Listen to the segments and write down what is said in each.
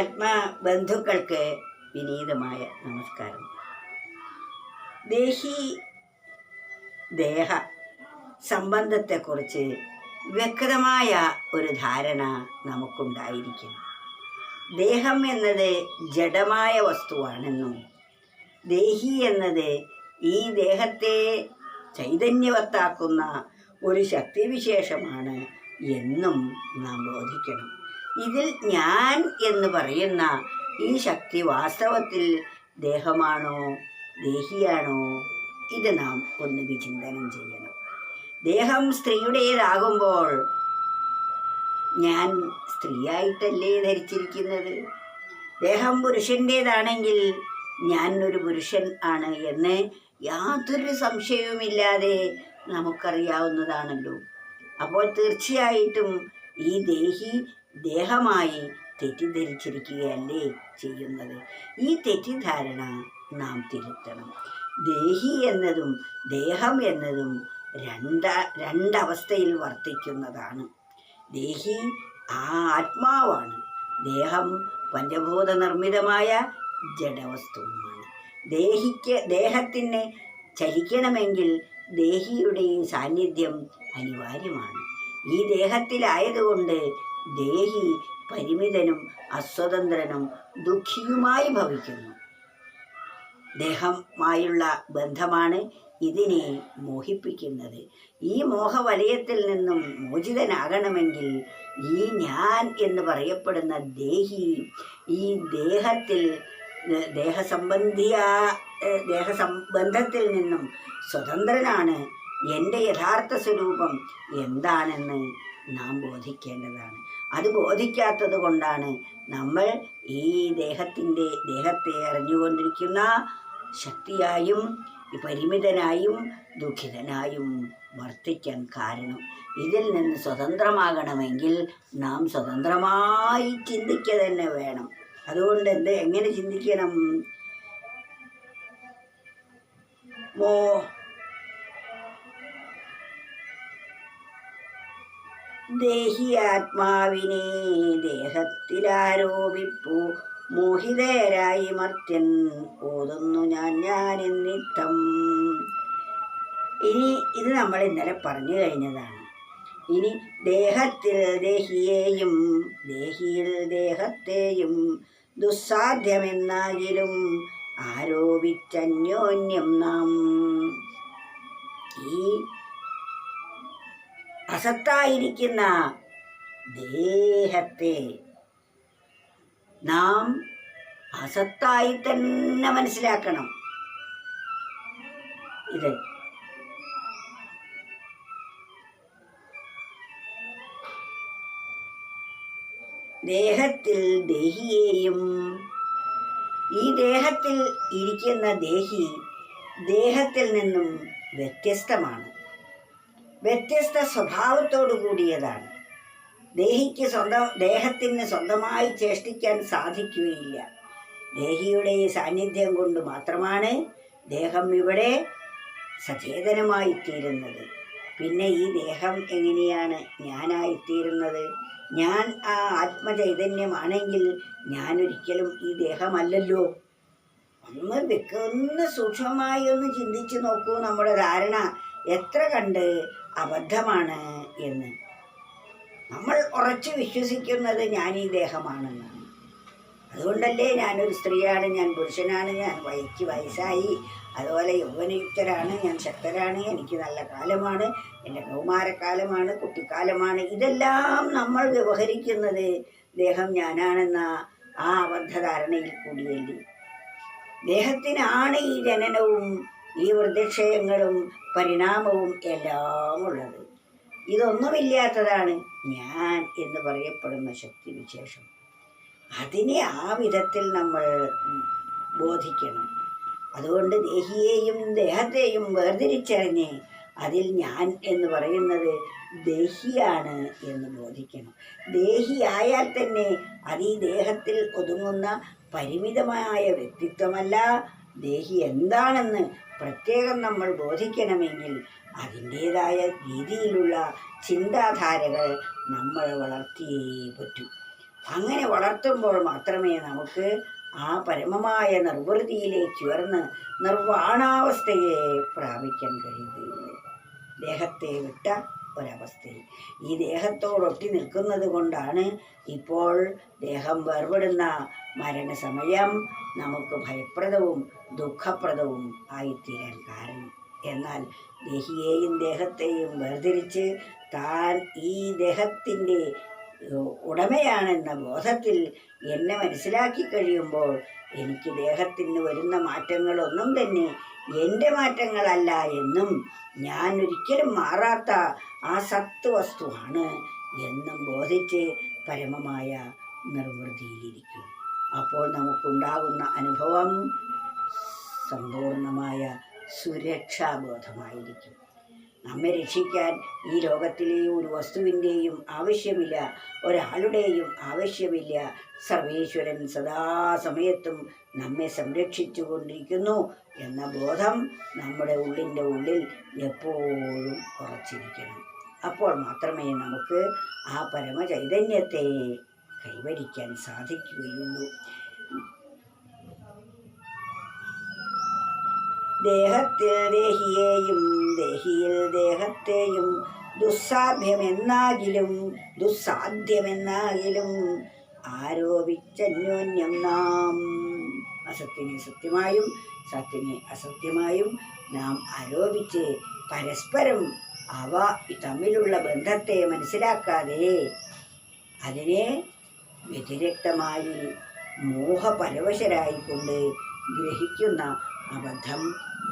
ആത്മബന്ധുക്കൾക്ക് വിനീതമായ നമസ്കാരം. ദേഹി ദേഹ സംബന്ധത്തെക്കുറിച്ച് വ്യക്തമായ ഒരു ധാരണ നമുക്കുണ്ടായിരിക്കും ദേഹം എന്നത് ജഡമായ വസ്തുവാണെന്നും ദേഹി എന്നത് ഈ ദേഹത്തെ ചൈതന്യവത്താക്കുന്ന ഒരു ശക്തിവിശേഷമാണ് എന്നും നാം ബോധിക്കണം. ഇതിൽ ഞാൻ എന്ന് പറയുന്ന ഈ ശക്തി വാസ്തവത്തിൽ ദേഹമാണോ ദേഹിയാണോ? ഇത് നാം ഒന്ന് വിചിന്തനം ചെയ്യണം. ദേഹം സ്ത്രീയുടേതാകുമ്പോൾ ഞാൻ സ്ത്രീയായിട്ടല്ലേ ധരിച്ചിരിക്കുന്നത്? ദേഹം പുരുഷന്റേതാണെങ്കിൽ ഞാൻ ഒരു പുരുഷൻ ആണ് എന്ന് യാതൊരു സംശയവുമില്ലാതെ നമുക്കറിയാവുന്നതാണല്ലോ. അപ്പോൾ തീർച്ചയായിട്ടും ഈ ദേഹി ദേഹമായി തെറ്റിദ്ധരിച്ചിരിക്കുകയല്ലേ ചെയ്യുന്നത്? ഈ തെറ്റിദ്ധാരണ നാം തിരുത്തണം. ദേഹി എന്നതും ദേഹം എന്നതും രണ്ട രണ്ടവസ്ഥയിൽ വർത്തിക്കുന്നതാണ്. ദേഹി ആ ആത്മാവാണ്. ദേഹം പഞ്ചഭൂത നിർമ്മിതമായ ജഡവസ്തുവുമാണ്. ദേഹിക്ക് ദേഹത്തിന് ചലിക്കണമെങ്കിൽ ദേഹിയുടെ സാന്നിധ്യം അനിവാര്യമാണ്. ഈ ദേഹത്തിലായതുകൊണ്ട് ദേഹി പരിമിതനും അസ്വതന്ത്രനും ദുഃഖിയുമായി ഭവിക്കുന്നു. ദേഹമായുള്ള ബന്ധമാണ് ഇതിനെ മോഹിപ്പിക്കുന്നത്. ഈ മോഹവലയത്തിൽ നിന്നും മോചിതനാകണമെങ്കിൽ ഈ ഞാൻ എന്ന് പറയപ്പെടുന്ന ദേഹി ഈ ദേഹത്തിൽ ദേഹസംബന്ധിയ ദേഹസംബന്ധത്തിൽ നിന്നും സ്വതന്ത്രനാണ് എന്റെ യഥാർത്ഥ സ്വരൂപം എന്താണെന്ന് നാം ബോധിക്കേണ്ടതാണ്. അത് ബോധിക്കാത്തത് കൊണ്ടാണ് നമ്മൾ ഈ ദേഹത്തിന്റെ ദേഹത്തെ അറിഞ്ഞുകൊണ്ടിരിക്കുന്ന ശക്തിയായും പരിമിതനായും ദുഃഖിതനായും വർത്തിക്കാൻ കാരണം. ഇതിൽ നിന്ന് സ്വതന്ത്രമാകണമെങ്കിൽ നാം സ്വതന്ത്രമായി ചിന്തിക്കുക തന്നെ വേണം. അതുകൊണ്ട് എന്ത് എങ്ങനെ ചിന്തിക്കണം? മോ ദേഹിയാത്മാവിനെ ദേഹത്തിലാരോപിപ്പു. മോഹിതരായി മർത്യൻ ഓതുന്നു ഞാൻ ഞാൻ എന്നിത്തം ഇനി ഇത് നമ്മൾ ഇന്നലെ പറഞ്ഞു കഴിഞ്ഞതാണ്. ഇനി ദേഹത്തിൽ ദേഹിയെയും ദേഹിയിൽ ദേഹത്തെയും ദുസ്സാധ്യമെന്നാകിലും ആരോപിച്ചന്യോന്യം നാം. ഈ അസത്തായിരിക്കുന്ന ദേഹത്തെ നാം അസത്തായി തന്നെ മനസ്സിലാക്കണം. ഇത് ദേഹത്തിൽ ദേഹിയെയും ഈ ദേഹത്തിൽ ഇരിക്കുന്ന ദേഹി ദേഹത്തിൽ നിന്നും വ്യത്യസ്തമാണ്. വ്യത്യസ്ത സ്വഭാവത്തോടു കൂടിയതാണ്. ദേഹിക്ക് സ്വന്തം ദേഹത്തിന് സ്വന്തമായി ചേഷ്ടിക്കാൻ സാധിക്കുകയില്ല. ദേഹിയുടെ സാന്നിധ്യം കൊണ്ട് മാത്രമാണ് ദേഹം ഇവിടെ സചേതനമായി തീരുന്നത് പിന്നെ ഈ ദേഹം എങ്ങനെയാണ് ഞാനായി തീരുന്നത് ഞാൻ ആ ആത്മചൈതന്യമാണെങ്കിൽ ഞാൻ ഒരിക്കലും ഈ ദേഹമല്ലല്ലോ. ഒന്ന് വെക്ക ഒന്ന് സൂക്ഷ്മമായി ഒന്ന് ചിന്തിച്ചു നോക്കൂ നമ്മുടെ ധാരണ. എത്ര കണ്ട് അബദ്ധമാണ് എന്ന്. നമ്മൾ ഉറച്ച് വിശ്വസിക്കുന്നത് ഞാൻ ഈ ദേഹമാണെന്നാണ്. അതുകൊണ്ടല്ലേ ഞാനൊരു സ്ത്രീയാണ് ഞാൻ പുരുഷനാണ് ഞാൻ വയക്ക് വയസ്സായി. അതുപോലെ യൗവനയുക്തരാണ് ഞാൻ ശക്തരാണ് എനിക്ക് നല്ല കാലമാണ് എന്റെ കൗമാരക്കാലമാണ് കുട്ടിക്കാലമാണ്. ഇതെല്ലാം നമ്മൾ വ്യവഹരിക്കുന്നത് ദേഹം ഞാനാണെന്ന ആ അബദ്ധധാരണയിൽ കൂടിയല്ലേ. ദേഹത്തിനാണ് ഈ ജനനവും ഈ വൃദ്ധക്ഷയങ്ങളും പരിണാമവും എല്ലാം ഉള്ളത്. ഇതൊന്നുമില്ലാത്തതാണ് ഞാൻ എന്ന് പറയപ്പെടുന്ന ശക്തിവിശേഷം. അതിനെ ആ വിധത്തിൽ നമ്മൾ ബോധിക്കണം. അതുകൊണ്ട് ദേഹിയെയും ദേഹത്തെയും വേർതിരിച്ചറിഞ്ഞ് അതിൽ ഞാൻ എന്ന് പറയുന്നത് ദേഹിയാണ് എന്ന് ബോധിക്കണം. ദേഹിയായാൽ തന്നെ അത് ഈ ദേഹത്തിൽ ഒതുങ്ങുന്ന പരിമിതമായ വ്യക്തിത്വമല്ല ദേഹി എന്താണെന്ന് പ്രത്യേകം നമ്മൾ ബോധിക്കണമെങ്കിൽ അതിന്റേതായ രീതിയിലുള്ള ചിന്താധാരകൾ നമ്മൾ വളർത്തിയേ പറ്റൂ. അങ്ങനെ വളർത്തുമ്പോൾ മാത്രമേ നമുക്ക് ആ പരമമായ നിർവൃതിയിലേക്ക് ഉയർന്ന് നിർവാണാവസ്ഥയെ പ്രാപിക്കാൻ കഴിയുകയുള്ളൂ. ദേഹത്തെ വിട്ട ഒരവസ്ഥയിൽ ഈ ദേഹത്തോടൊട്ടി നിൽക്കുന്നത് കൊണ്ടാണ് ഇപ്പോൾ ദേഹം വേർപെടുന്ന മരണസമയം നമുക്ക് ഭയപ്രദവും ദുഃഖപ്രദവും ആയിത്തീരാൻ കാരണം. എന്നാൽ ദേഹിയെയും ദേഹത്തെയും വേർതിരിച്ച് താൻ ഈ ദേഹത്തിന്റെ ഉടമയാണെന്ന ബോധത്തിൽ എന്നെ മനസ്സിലാക്കി കഴിയുമ്പോൾ എനിക്ക് ദേഹത്തിന് വരുന്ന മാറ്റങ്ങളൊന്നും തന്നെ എന്റെ മാറ്റങ്ങളല്ല എന്നും ഞാൻ ഒരിക്കലും മാറാത്ത ആ സത്ത് വസ്തുവാണ് എന്നും ബോധിച്ച് പരമമായ നിർവൃതിയിലിരിക്കും. അപ്പോൾ നമുക്കുണ്ടാകുന്ന അനുഭവം സമ്പൂർണമായ സുരക്ഷാബോധമായിരിക്കും. നമ്മെ രക്ഷിക്കാൻ ഈ ലോകത്തിലെ ഒരു വസ്തുവിന്റെയും ആവശ്യമില്ല ഒരാളുടെയും ആവശ്യമില്ല. സർവേശ്വരൻ സദാസമയത്തും നമ്മെ സംരക്ഷിച്ചു കൊണ്ടിരിക്കുന്നു എന്ന ബോധം നമ്മുടെ ഉള്ളിന്റെ ഉള്ളിൽ എപ്പോഴും ഉറച്ചിരിക്കണം. അപ്പോൾ മാത്രമേ നമുക്ക് ആ പരമചൈതന്യത്തെ കൈവരിക്കാൻ സാധിക്കുകയുള്ളൂ. ദേഹത്തിൽ ദേഹിയെയും ദേഹിയിൽ ദേഹത്തെയും ദുസ്സാധ്യമെന്നാകിലും ദുസ്സാധ്യമെന്നാകിലും ആരോപിച്ചന്യോന്യം നാം. അസത്യനെ സത്യമായും സത്യനെ അസത്യമായും നാം ആരോപിച്ച് പരസ്പരം അവ തമ്മിലുള്ള ബന്ധത്തെ മനസ്സിലാക്കാതെ അതിനെ വ്യതിരക്തമായി മോഹപരവശരായിക്കൊണ്ട് ഗ്രഹിക്കുന്ന അബദ്ധം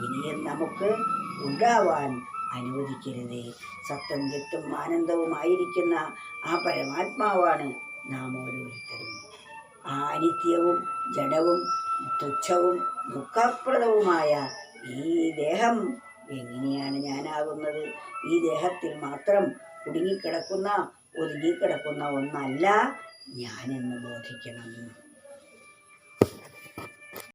ഇനിയും നമുക്ക് ഉണ്ടാവാൻ അനുവദിക്കരുത്. സത്യം ചിത്തും ആനന്ദവുമായിരിക്കുന്ന ആ പരമാത്മാവാണ് നാം ഓരോരുത്തരും. ആ അനിത്യവും ജഡവും തുച്ഛവും ദുഃഖപ്രദവുമായ ഈ ദേഹം എങ്ങനെയാണ് ഞാനാകുന്നത്? ഈ ദേഹത്തിൽ മാത്രം കുടുങ്ങിക്കിടക്കുന്ന ഒതുങ്ങിക്കിടക്കുന്ന ഒന്നല്ല ഞാനെന്ന് ബോധിക്കണം.